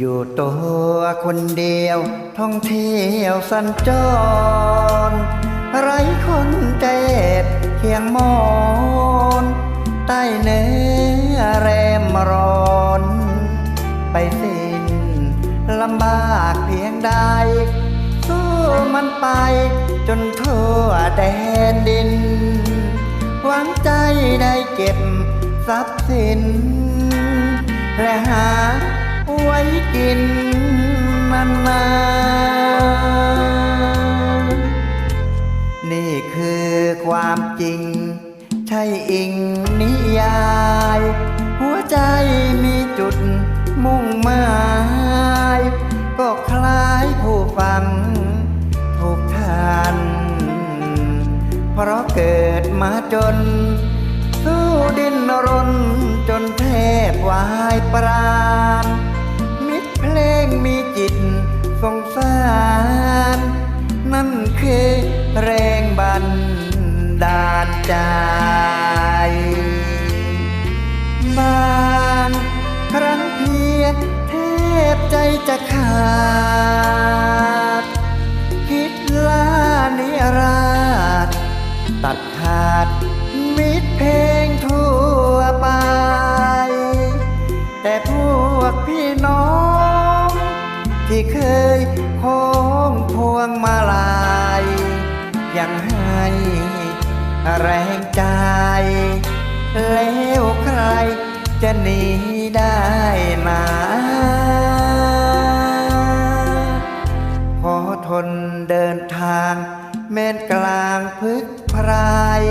อยู่ตัวคนเดียว ท่องเที่ยวสัญจร ไร้คนใจเอ็ดเคียงมอนใต้เนื้อแรมร้อน ไปสิ้นลำบากเพียงใด สู้มันไปจนทั่วแดนดิน หวังใจได้เก็บทรัพย์สิน และหา กินนานๆนี่คือความจริง ใช่อิงนิยาย หัวใจมีจุดมุ่งหมาย ก็คล้ายผู้ฟังถูกทาน เพราะเกิดมาจน สู้ดินรนจนแทบวายปราณมิตร เพลงมีจิตสงสาร นั่นคือแรงบันดาลใจบางครั้งเพียงแทบใจจะขาด คิดลานิราชตัดขาดมิตรเพ ที่เคยโค้งพวงมาลาย ยังให้แรงใจ แล้วใครจะหนีได้นาขอทนเดินทาง แม้นกลางพึกพราย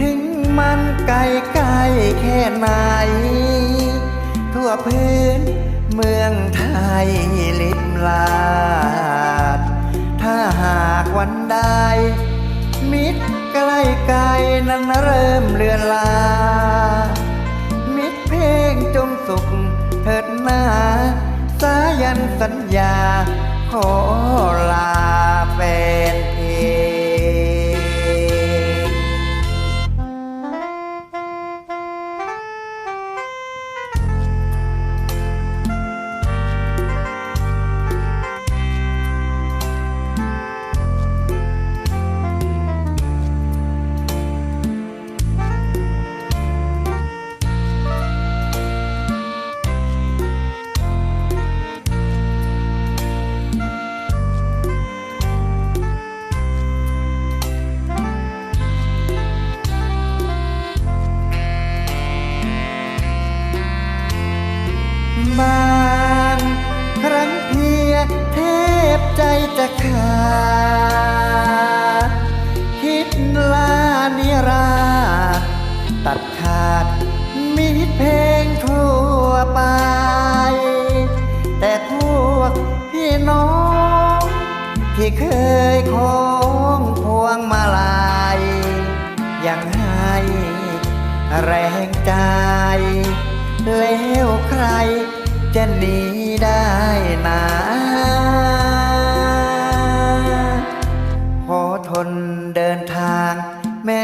ถึงมันไกลไกลแค่ไหน องไทยลิบลาด ถ้าหากวันใด มิตรใกล้ไกลนั้นเริ่มเลือนลา มิตรเพลงจงสุขเถิดหน้า สายันสัญญาขอลาแฟน เทพใจจะขาดคิดลานิราตัดขาดมิตรเพลงทั่วไป แต่พวกพี่น้อง ที่เคยคล้องพวงมาลายยังให้แรงใจแล้วใครจะหนี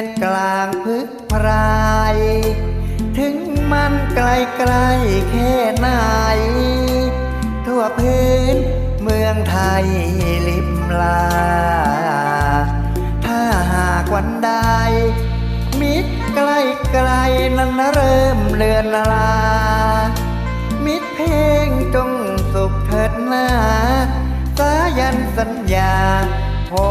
นกลางพึกพราย ถึงมันไกลไกลแค่ไหน ทั่วพื้นเมืองไทยลิบลา ถ้าหากวันใด มิตรใกล้ไกลนั้นเริ่มเลือนลา มิตรเพลงจงสุขเถิดหน้า สายันสัญญาขอ